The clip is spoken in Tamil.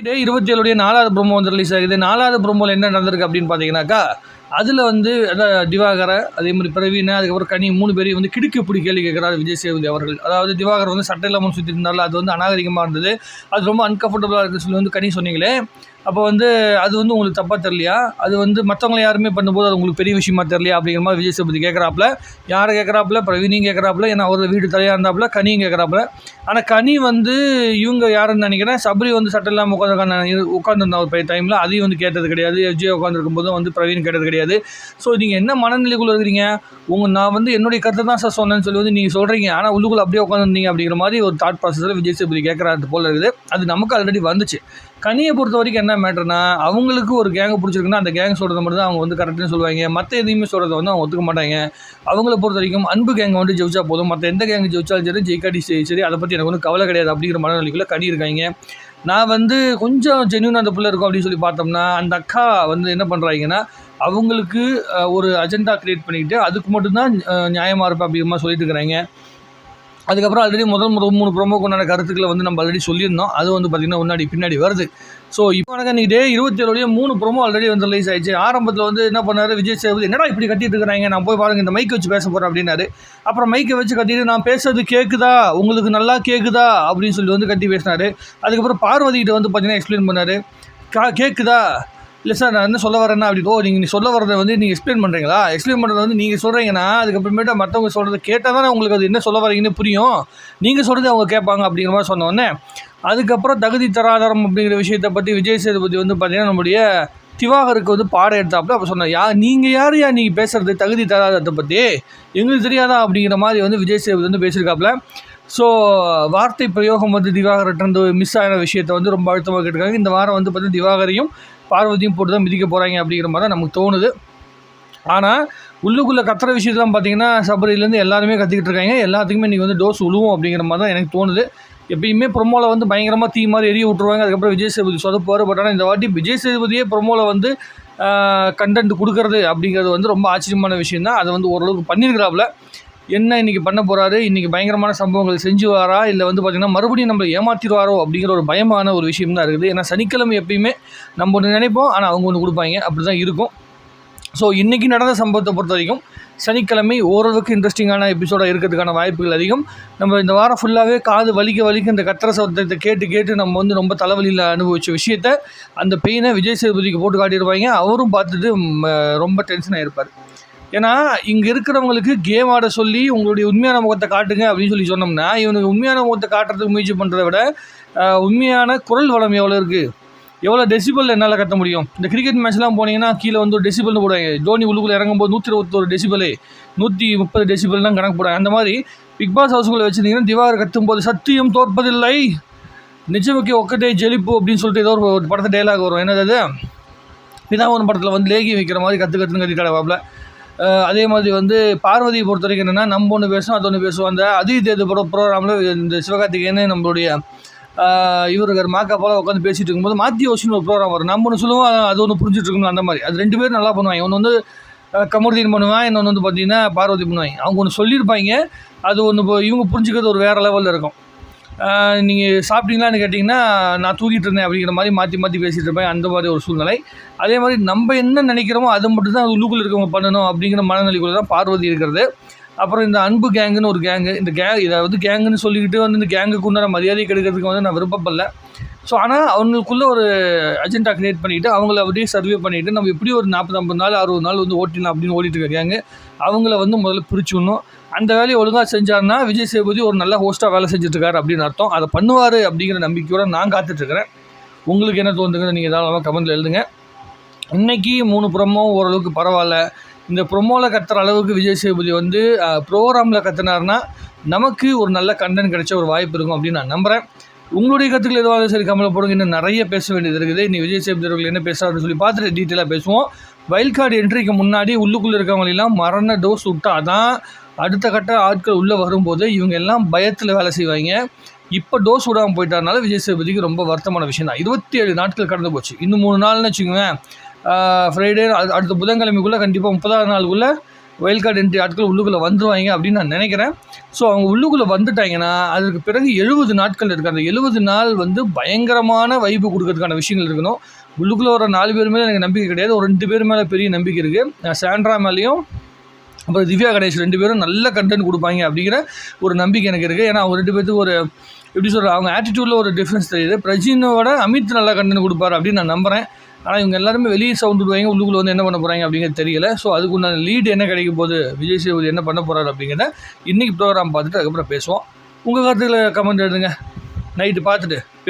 இதே இருபத்தி ஏழுடைய நாலாவது ப்ரோமோ வந்து ரிலீஸ் ஆகுது. நாலாவது ப்ரோமோவில் என்ன நடந்திருக்கு அப்படின்னு பார்த்தீங்கன்னாக்கா அதில் வந்து அதான் அதே மாதிரி பிரவீன் அதுக்கப்புறம் கனி மூணு பேரையும் வந்து கிடுக்கு பிடி கேள்வி கேட்குறாரு விஜய் சேதுபதி அவர்கள். அதாவது திவாகர் வந்து சட்டை இல்லாமல் சுற்றி இருந்தாலும் அது வந்து அநாகரிகமாக இருந்தது. அது ரொம்ப அன்கம்ஃபர்டபுளாக இருக்குன்னு சொல்லி வந்து கனி சொன்னீங்களே அப்போ வந்து அது வந்து உங்களுக்கு தப்பாக தெரியலையா? அது வந்து மற்றவங்க யாருமே பண்ணும்போது அது உங்களுக்கு பெரிய விஷயமா தெரியலையா அப்படிங்கிற மாதிரி விஜய் சேதுபதி கேட்குறாப்புல யாரை கேட்குறாப்புல பிரவீனையும் கேட்குறாப்புல ஏன்னா அவர் வீடு தலையாக இருந்தாப்புல கனியும் கேட்குறாப்புல ஆனால் கனி வந்து இவங்க யாருன்னு நினைக்கிறேன். சபரி வந்து சட்டம் இல்லாமல் உட்காந்து உட்காந்துருந்தா ஒரு டைமில் அதையும் வந்து கேட்டது கிடையாது. எஃப்ஜே உட்காந்துருக்கும் போதும் வந்து பிரவீன் கேட்டது கிடையாது. ஸோ நீங்கள் என்ன மனநிலைக்குள்ளே இருக்கிறீங்க? உங்கள் நான் வந்து என்னுடைய கருத்தை தான் சார் சொன்னேன்னு சொல்லி வந்து நீங்கள் சொல்கிறீங்க ஆனால் உள்ளுக்குள்ளே அப்படியே உட்காந்துருந்தீங்க அப்படிங்கிற மாதிரி ஒரு தாட் ப்ராசஸில் விஜய் சேதுபதி கேட்குறாரு போல இருக்குது. அது நமக்கு ஆல்ரெடி வந்துச்சு. கனியை பொறுத்த வரைக்கும் என்ன மேட்டர்னா அவங்களுக்கு ஒரு கேங்கை பிடிச்சிருக்குன்னா அந்த கேங் சொல்கிறத மட்டும் தான் அவங்க வந்து கரெக்டுன்னு சொல்லுவாங்க. மற்ற எதையுமே சொல்கிறத வந்து அவங்க ஒத்துக்க மாட்டாங்க. அவங்கள பொறுத்த வரைக்கும் அன்பு கேங்கை வந்து ஜெயிச்சா போதும். மற்ற எந்த கேங்கு ஜெயிச்சாலும் சரி ஜெயிக்காட்டி சரி சரி அதை பற்றி எனக்கு ஒன்றும் கவலை கிடையாது அப்படிங்கிற மனநிலைக்குள்ளே கனி இருக்காங்க. நான் வந்து கொஞ்சம் ஜென்யூன் அந்த பிள்ளை இருக்கும் அப்படின்னு சொல்லி பார்த்தோம்னா அந்த அக்கா வந்து என்ன பண்ணுறாங்கன்னா அவங்களுக்கு ஒரு அஜெண்டா க்ரியேட் பண்ணிக்கிட்டு அதுக்கு மட்டும்தான் நியாயமாக இருப்பேன் அப்படிங்கிற மாதிரி சொல்லிட்டு இருக்கிறாங்க. அதுக்கப்புறம் ஆல்ரெடி முதல் முதல் மூணு ப்ரோமோக்கு உண்டான கருத்துக்களை வந்து நம்ம ஆல்ரெடி சொல்லியிருந்தோம். அது வந்து பார்த்திங்கன்னா முன்னாடி பின்னாடி வருது. ஸோ இப்போ எனக்கு இன்றைக்கி டே இருபத்தி மூணு ப்ரோமோ ஆல்ரெடி வந்து ரிலீஸ் ஆயிடுச்சு. ஆரம்பத்தில் வந்து என்ன பண்ணார்? விஜய் சேவதி என்னடா இப்படி கட்டிட்டு இருக்கிறாங்க? நான் போய் பாருங்க இந்த மைக்கை வச்சு பேச போகிறேன் அப்படின்னாரு. அப்புறம் மைக்கை வச்சு கட்டிட்டு நான் பேசுறது கேட்குதா உங்களுக்கு நல்லா கேட்குதா அப்படின்னு சொல்லி வந்து கட்டி பேசினாரு. அதுக்கப்புறம் பார்வதிகிட்ட வந்து பார்த்திங்கன்னா எக்ஸ்பிளைன் பண்ணார். கா கேட்குதா இல்லை சார் நான் என்ன சொல்ல வரேன்னா அப்படி ஓ நீங்கள் சொல்ல வரதை வந்து நீங்கள் எக்ஸ்பிளைன் பண்ணுறீங்களா எக்ஸ்பிளைன் பண்ணுறது வந்து நீங்கள் சொல்கிறீங்கன்னா அதுக்கப்புறமேட்டு மற்றவங்க சொல்கிறத கேட்டால் தானே உங்களுக்கு அது என்ன சொல்ல வரீங்கன்னு புரியும். நீங்கள் சொல்கிறது அவங்க கேட்பாங்க அப்படிங்கிற மாதிரி சொன்னோடனே அதுக்கப்புறம் தகுதி தராதாரம் அப்படிங்கிற விஷயத்தை பற்றி விஜய் சேதுபதி வந்து பார்த்தீங்கன்னா நம்முடைய திவாகருக்கு வந்து பாடம் எடுத்தாப்புல அப்போ சொன்னார் யா நீங்கள் யார் யா நீங்கள் பேசுகிறது தகுதி தராதத்தை பற்றி எங்களுக்கு தெரியாதா? அப்படிங்கிற மாதிரி வந்து விஜய் சேதுபதி வந்து பேசியிருக்காப்புல. ஸோ வார்த்தை பிரயோகம் வந்து திவாகர்கிட்ட மிஸ் ஆகிற விஷயத்தை வந்து ரொம்ப அழுத்தமாக கேட்டிருக்காங்க. இந்த வாரம் வந்து பார்த்தீங்கன்னா திவாகரையும் பார்வதியும் போட்டு தான் மிதிக்க போகிறாங்க அப்படிங்கிற மாதிரி தான் நமக்கு தோணுது. ஆனால் உள்ளுக்குள்ளே கத்துற விஷயத்தெலாம் பார்த்தீங்கன்னா சபரிலேருந்து எல்லாருமே கற்றுக்கிட்டு இருக்காங்க. எல்லாத்துக்குமே இன்றைக்கி வந்து டோஸ் உழுவும் அப்படிங்கிற மாதிரி தான் எனக்கு தோணுது. எப்பயுமே ப்ரொமோவில் வந்து பயங்கரமாக தீ மாதிரி எரிய விட்ருவாங்க அதுக்கப்புறம் விஜய் சேதுபதி சொதப்பார் பட் ஆனால் இந்த வாட்டி விஜய் சேதுபதியே ப்ரொமோவில் வந்து கண்டென்ட் கொடுக்கறது அப்படிங்கிறது வந்து ரொம்ப ஆச்சரியமான விஷயம் தான் அதை வந்து ஓரளவுக்கு பண்ணியிருக்கிறாப்புல என்ன இன்றைக்கி பண்ண போகிறாரு இன்றைக்கி பயங்கரமான சம்பவங்கள் செஞ்சு வாரா இல்லை வந்து பார்த்திங்கன்னா மறுபடியும் நம்மளை ஏமாற்றிடுவாரோ அப்படிங்கிற ஒரு பயமான ஒரு விஷயம் தான் இருக்குது. ஏன்னா சனிக்கிழமை எப்பயுமே நம்ம ஒன்று நினைப்போம். ஆனால் அவங்க ஒன்று கொடுப்பாங்க. அப்படி தான் இருக்கும். ஸோ இன்றைக்கி நடந்த சம்பவத்தை பொறுத்த வரைக்கும் சனிக்கிழமை ஓரளவுக்கு இன்ட்ரெஸ்டிங்கான எபிசோடாக இருக்கிறதுக்கான வாய்ப்புகள் அதிகம். நம்ம இந்த வாரம் ஃபுல்லாகவே காது வலிக்க வலிக்க இந்த கத்திர சத்தத்தை கேட்டு கேட்டு நம்ம வந்து ரொம்ப தலைவலியில் அனுபவித்த விஷயத்த அந்த பெயினை விஜய் சேதுபதிக்கு போட்டு காட்டியிருப்பாங்க. அவரும் பார்த்துட்டு ரொம்ப டென்ஷன் ஆகிருப்பார் ஏன்னா இங்கே இருக்கிறவங்களுக்கு கேம் ஆட சொல்லி உங்களுடைய உண்மையான முகத்தை காட்டுங்க அப்படின்னு சொல்லி சொன்னோம்னா இவனுக்கு உண்மையான முகத்தை காட்டுறதுக்கு முயற்சி பண்ணுறத விட உண்மையான குரல் வளம் எவ்வளோ இருக்குது எவ்வளோ டெசிபிள் என்னால் கத்த முடியும்? இந்த கிரிக்கெட் மேட்ச்லாம் போனீங்கன்னா கீழே வந்து ஒரு டெசிபிள்னு போடுவாங்க. தோனி உள்ளுக்குள்ளே இறங்கும்போது நூற்றி இருபத்தொரு டெசிபிளே நூற்றி முப்பது டெசிபிள்லாம் கணக்கு போடுவாங்க. அந்த மாதிரி பிக் பாஸ் ஹவுஸ்குள்ளே வச்சுருந்தீங்கன்னா திவாகர் கத்தும்போது சத்தியம் தோற்பதில்லை. நிஜமுக்கே ஒக்கட்டே ஜெலிப்பு அப்படின்னு சொல்லிட்டு ஏதோ ஒரு- படத்தை டைலாக் வரும். என்னது அது? பிதாவன் படத்தில் வந்து லேகி வைக்கிற மாதிரி கற்று கற்றுன்னு கட்டிட்டாங்க அதே மாதிரி வந்து பார்வதியை பொறுத்த வரைக்கும் என்னென்னா நம்ம ஒன்று பேசுவோம் அது ஒன்று பேசுவோம். அந்த அதி தேர்தல் ப்ரோ ப்ரோக்ராமில் இந்த சிவகார்த்திகேயன் நம்மளுடைய ஆஹ் இவருக்கு மாக்கா போல உட்காந்து பேசிகிட்டு இருக்கும்போது மாத்தி யோசின்னு ஒரு ப்ரோக்ராம் வரும். நம்ம ஒன்று சொல்லுவோம் அது- ஒன்று புரிஞ்சுட்டு இருக்கும்ல அந்த மாதிரி. அது ரெண்டு பேரும் நல்லா பண்ணுவாங்க. ஒன்று வந்து கமருதீன் பண்ணுவான் இன்னொன்று வந்து பார்த்தீங்கன்னா பார்வதி பண்ணுவாங்க. அவங்க ஒன்று சொல்லியிருப்பாங்க. அது ஒன்று இப்போ இவங்க புரிஞ்சுக்கிறது ஒரு வேறு லெவலில் இருக்கும். நீங்கள் சாப்பிட்டீங்களான்னு கேட்டிங்கன்னா நான் தூக்கிட்டு இருந்தேன் அப்படிங்கிற மாதிரி மாற்றி மாற்றி பேசிகிட்டு இருப்பேன். அந்த மாதிரி ஒரு சூழ்நிலை. அதே மாதிரி நம்ம என்ன நினைக்கிறோமோ அது மட்டும் தான் உள்ளுக்குள்ளே இருக்கவங்க பண்ணணும் அப்படிங்கிற மனநிலைக்குள்ள தான் பார்வதி இருக்கிறது. அப்புறம் இந்த அன்பு கேங்குன்னு ஒரு கேங்கு இந்த கே இதை வந்து கேங்குன்னு சொல்லிக்கிட்டு வந்து இந்த கேங்குக்கு உண்டான மரியாதை கெடுக்கிறதுக்கு வந்து நான் விருப்பப்படல. ஸோ ஆனால் அவங்களுக்குள்ளே ஒரு அஜெண்டா கிரியேட் பண்ணிவிட்டு அவங்கள அப்படியே சர்வே பண்ணிவிட்டு நம்ம எப்படி ஒரு நாற்பது ஐம்பது நாள் அறுபது நாள் வந்து ஓட்டிடலாம் அப்படின்னு ஓடிட்டு இருக்காங்க. அவங்கள வந்து முதல்ல பிரிச்சுடணும். அந்த வேலையை ஒழுங்காக செஞ்சாருன்னா விஜய் சேதுபதி ஒரு நல்ல ஹோஸ்ட்டாக வேலை செஞ்சுட்ருக்காரு அப்படின்னு அர்த்தம். அதை பண்ணுவார் அப்படிங்கிற நம்பிக்கையோட நான் காத்துட்ருக்கிறேன். உங்களுக்கு என்ன தோணுதுங்க நீங்கள் ஏதாவது கமெண்ட்டில் எழுதுங்க. இன்னைக்கு மூணு ப்ரொமோ ஓரளவுக்கு பரவாயில்ல. இந்த ப்ரொமோவில் கத்துற அளவுக்கு விஜய் சேதுபதி வந்து ப்ரோக்ராமில் கத்துனார்னா நமக்கு ஒரு நல்ல கண்டென்ட் கிடைச்ச ஒரு வாய்ப்பு இருக்கும் அப்படின்னு நான் நம்புகிறேன் உங்களுடைய கருத்துக்கள் எதுவாக சரி கமலை போடுங்க. இன்னும் நிறைய பேச வேண்டியது இருக்குது. நீ விஜய் சேபதி அவர்கள் என்ன பேசுகிறாருன்னு சொல்லி பார்த்துட்டு டீட்டெயிலாக பேசுவோம். வைல்ட் கார்டு என்ட்ரிக்கு முன்னாடி உள்ளுக்குள்ளே இருக்கவங்களெல்லாம் மரண டோஸ் விட்டால் தான் அடுத்த கட்ட ஆட்கள் உள்ளே வரும்போது இவங்க எல்லாம் பயத்தில் வேலை செய்வாங்க. இப்போ டோஸ் விடாமல் போயிட்டாருனால விஜய் சேதுபதிக்கு ரொம்ப வருத்தமான விஷயம் தான். இருபத்தி ஏழு நாட்கள் கடந்து போச்சு. இன்னும் மூணு நாள்னு வச்சுக்கோங்க ஃப்ரைடே அடுத்த புதன்கிழமைக்குள்ளே கண்டிப்பாக முப்பதாவது நாளுக்குள்ளே ஒயில் கார்டு என்ட்ரி ஆட்கள் உள்ளுக்குள்ளே வந்துடுவாங்க அப்படின்னு நான் நினைக்கிறேன். ஸோ அவங்க உள்ளுக்குள்ளே வந்துட்டாங்கன்னா அதற்கு பிறகு எழுபது நாட்கள் இருக்குது அந்த எழுபது நாள் வந்து பயங்கரமான வைப்பு கொடுக்கறதுக்கான விஷயங்கள் இருக்கணும். உள்ளுக்குள்ளே வர நாலு பேர் மேலே எனக்கு நம்பிக்கை கிடையாது. ஒரு ரெண்டு பேர் மேலே பெரிய நம்பிக்கை இருக்குது சாண்ட்ரா மேலேயும் அப்புறம் திவ்யா கணேஷ் ரெண்டு பேரும் நல்ல கண்டென்ட் கொடுப்பாங்க அப்படிங்கிற ஒரு நம்பிக்கை எனக்கு இருக்குது ஏன்னா அவங்க ரெண்டு பேர்த்துக்கு ஒரு எப்படி சொல்கிற அவங்க ஆட்டிடியூடில் ஒரு டிஃப்ரென்ஸ் தெரியுது. பிரஜினோட அமித் நல்ல கண்டென்ட் கொடுப்பாரு அப்படின்னு நான் நம்புகிறேன் ஆனால் இவங்க எல்லாருமே வெளியே சவுண்ட் விடுவாங்க உள்ளுக்குள்ள வந்து என்ன பண்ண போகிறாங்க அப்படிங்கிறது தெரியல. ஸோ அதுக்கு உண்டான லீட் என்ன கிடைக்க போகுது? விஜய் சேதுபதி என்ன பண்ண போகிறாரு அப்படிங்கிறத இன்றைக்கி ப்ரோக்ராம் பார்த்துட்டு அதுக்கப்புறம் பேசுவோம். உங்கள் கருத்துக்களை கமெண்ட் எழுதுங்க. நைட்டு பார்த்துட்டு